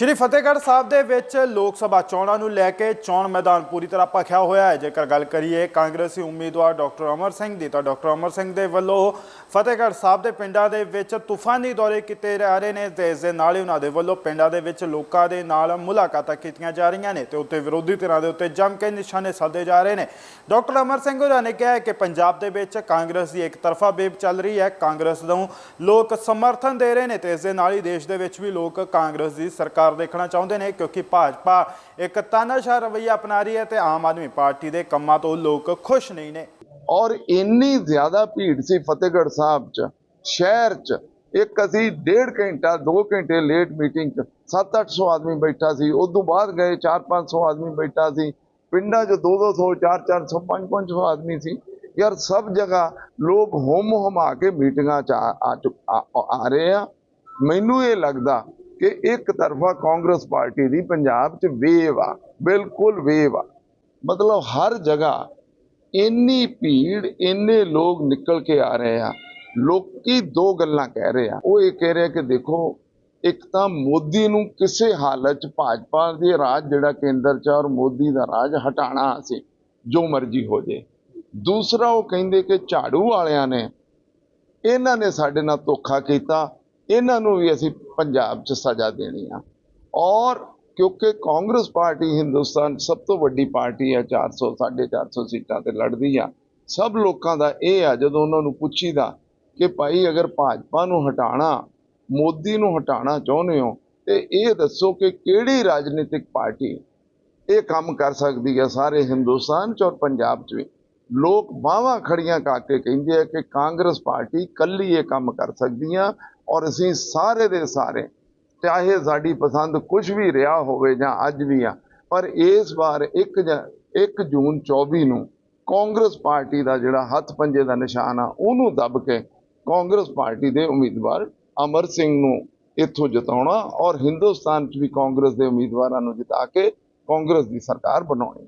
ਸ਼੍ਰੀ ਫਤਿਹਗੜ੍ਹ ਸਾਹਿਬ ਦੇ ਵਿੱਚ ਲੋਕ ਸਭਾ ਚੋਣਾਂ ਨੂੰ ਲੈ ਕੇ ਚੋਣ ਮੈਦਾਨ ਪੂਰੀ ਤਰ੍ਹਾਂ ਭਖਿਆ ਹੋਇਆ ਹੈ। ਜੇਕਰ ਗੱਲ ਕਰੀਏ ਕਾਂਗਰਸੀ ਉਮੀਦਵਾਰ ਡਾਕਟਰ ਅਮਰ ਸਿੰਘ ਦੀ, ਤਾਂ ਡਾਕਟਰ ਅਮਰ ਸਿੰਘ ਦੇ ਵੱਲੋਂ ਫਤਿਹਗੜ੍ਹ ਸਾਹਿਬ ਦੇ ਪਿੰਡਾਂ ਦੇ ਵਿੱਚ ਤੂਫਾਨੀ ਦੌਰੇ ਕੀਤੇ ਜਾ ਰਹੇ ਨੇ ਤੇ ਇਸ ਦੇ ਨਾਲ ਹੀ ਉਹਨਾਂ ਦੇ ਵੱਲੋਂ ਪਿੰਡਾਂ ਦੇ ਵਿੱਚ ਲੋਕਾਂ ਦੇ ਨਾਲ ਮੁਲਾਕਾਤਾਂ ਕੀਤੀਆਂ ਜਾ ਰਹੀਆਂ ਨੇ ਤੇ ਉੱਤੇ ਵਿਰੋਧੀ ਧਿਰਾਂ ਦੇ ਉੱਤੇ ਜੰਮ ਕੇ ਨਿਸ਼ਾਨੇ ਸਾਧੇ ਜਾ ਰਹੇ ਨੇ। ਡਾਕਟਰ ਅਮਰ ਸਿੰਘ ਹੋਰਾਂ ਨੇ ਕਿਹਾ ਕਿ ਪੰਜਾਬ ਦੇ ਵਿੱਚ ਕਾਂਗਰਸ ਦੀ ਇੱਕ ਤਰਫਾ ਵੇਵ ਚੱਲ ਰਹੀ ਹੈ। ਕਾਂਗਰਸ ਨੂੰ ਲੋਕ ਸਮਰਥਨ ਦੇ ਰਹੇ ਨੇ ਤੇ ਇਸ ਦੇ ਨਾਲ ਹੀ ਦੇਸ਼ ਦੇ ਵਿੱਚ ਵੀ ਲੋਕ ਕਾਂਗਰਸ ਦੀ ਸਰਕਾਰ ਦੇਖਣਾ ਚਾਹੁੰਦੇ ਨੇ ਕਿਉਂਕਿ ਭਾਜਪਾ ਇੱਕ ਤਾਨਾਸ਼ਾਹ ਰਵੱਈਆ ਅਪਣਾ ਰਹੀ ਹੈ ਤੇ ਆਮ ਆਦਮੀ ਪਾਰਟੀ ਦੇ ਕੰਮਾਂ ਤੋਂ ਲੋਕ ਖੁਸ਼ ਨਹੀਂ ਨੇ। ਔਰ ਇੰਨੀ ਜ਼ਿਆਦਾ ਭੀੜ ਸੀ ਫਤਿਹਗੜ੍ਹ ਸਾਹਿਬ ਚ, ਸ਼ਹਿਰ ਚ। ਇੱਕ ਅਸੀਂ ਡੇਢ ਘੰਟਾ 2 ਘੰਟੇ ਲੇਟ ਮੀਟਿੰਗ ਚ 7-800 ਆਦਮੀ ਬੈਠਾ ਸੀ ਉਸ ਤੋਂ ਬਾਅਦ ਗਏ 4-500 ਆਦਮੀ ਬੈਠਾ ਸੀ। ਪਿੰਡਾਂ 'ਚ 2-200 4-400 5-500 ਆਦਮੀ ਸੀ। ਯਾਰ ਸਭ ਜਗ੍ਹਾ ਲੋਕ ਹੋਮ ਹਮਾ ਕੇ ਮੀਟਿੰਗਾਂ 'ਚ ਆ- ਆ ਆ ਰਹੇ ਆ। ਮੈਨੂੰ ਇਹ ਲੱਗਦਾ ਕਿ ਇੱਕ ਤਰਫਾ ਕਾਂਗਰਸ ਪਾਰਟੀ ਦੀ ਪੰਜਾਬ 'ਚ ਵੇਵ ਆ, ਬਿਲਕੁਲ ਵੇਵ ਆ। ਮਤਲਬ ਹਰ ਜਗ੍ਹਾ ਇੰਨੀ ਭੀੜ, ਇੰਨੇ ਲੋਕ ਨਿਕਲ ਕੇ ਆ ਰਹੇ ਆ, ਲੋਕੀ ਦੋ ਗੱਲਾਂ ਕਹਿ ਰਹੇ ਆ। ਉਹ ਇਹ ਕਹਿ ਰਹੇ ਆ ਕਿ ਦੇਖੋ, ਇੱਕ ਤਾਂ ਮੋਦੀ ਨੂੰ ਕਿਸੇ ਹਾਲਤ 'ਚ ਭਾਜਪਾ ਦੇ ਰਾਜ ਜਿਹੜਾ ਕੇਂਦਰ 'ਚ ਆ ਔਰ ਮੋਦੀ ਦਾ ਰਾਜ ਹਟਾਣਾ ਸੀ, ਜੋ ਮਰਜ਼ੀ ਹੋ ਜੇ। ਦੂਸਰਾ ਉਹ ਕਹਿੰਦੇ ਕਿ ਝਾੜੂ ਵਾਲਿਆਂ ਨੇ, ਇਹਨਾਂ ਨੇ ਸਾਡੇ ਨਾਲ ਧੋਖਾ ਕੀਤਾ, ਇਹਨਾਂ ਨੂੰ ਵੀ ਅਸੀਂ ਪੰਜਾਬ 'ਚ ਸਜ਼ਾ ਦੇਣੀ ਆ। ਔਰ ਕਿਉਂਕਿ ਕਾਂਗਰਸ ਪਾਰਟੀ ਹਿੰਦੁਸਤਾਨ 'ਚ ਸਭ ਤੋਂ ਵੱਡੀ ਪਾਰਟੀ ਹੈ 400 450 ਸੀਟਾਂ ਤੇ ਲੜਦੀ ਆ। ਸਭ ਲੋਕਾਂ ਦਾ ਇਹ ਆ, ਜਦੋਂ ਉਹਨਾਂ ਨੂੰ ਪੁੱਛੀਦਾ ਕਿ ਭਾਈ ਅਗਰ ਭਾਜਪਾ ਨੂੰ ਹਟਾਣਾ, ਮੋਦੀ ਨੂੰ ਹਟਾਣਾ ਚਾਹੁੰਦੇ ਹੋ, ਤੇ ਇਹ ਦੱਸੋ ਕਿ ਕਿਹੜੀ ਰਾਜਨੀਤਿਕ ਪਾਰਟੀ ਇਹ ਕੰਮ ਕਰ ਸਕਦੀ ਹੈ ਸਾਰੇ ਹਿੰਦੁਸਤਾਨ 'ਚ ਔਰ ਪੰਜਾਬ 'ਚ ਵੀ। ਲੋਕ ਬਾਹਾਂ ਖੜੀਆਂ ਕਰਕੇ ਕਹਿੰਦੇ ਆ ਕਿ ਕਾਂਗਰਸ ਪਾਰਟੀ ਕੱਲੀ ਇਹ ਕੰਮ ਕਰ ਸਕਦੀ ਆ ਔਰ ਅਸੀਂ ਸਾਰੇ ਦੇ ਸਾਰੇ, ਚਾਹੇ ਸਾਡੀ ਪਸੰਦ ਕੁਝ ਵੀ ਰਿਹਾ ਹੋਵੇ ਜਾਂ ਅੱਜ ਵੀ ਆ, ਪਰ ਇਸ ਵਾਰ 1 1 ਜੂਨ 24 ਨੂੰ ਕਾਂਗਰਸ ਪਾਰਟੀ ਦਾ ਜਿਹੜਾ ਹੱਥ ਪੰਜੇ ਦਾ ਨਿਸ਼ਾਨ ਆ, ਉਹਨੂੰ ਦੱਬ ਕੇ ਕਾਂਗਰਸ ਪਾਰਟੀ ਦੇ ਉਮੀਦਵਾਰ ਅਮਰ ਸਿੰਘ ਨੂੰ ਇੱਥੋਂ ਜਿਤਾਉਣਾ ਔਰ ਹਿੰਦੁਸਤਾਨ 'ਚ ਵੀ ਕਾਂਗਰਸ ਦੇ ਉਮੀਦਵਾਰਾਂ ਨੂੰ ਜਿਤਾ ਕੇ ਕਾਂਗਰਸ ਦੀ ਸਰਕਾਰ ਬਣਾਉਣੀ।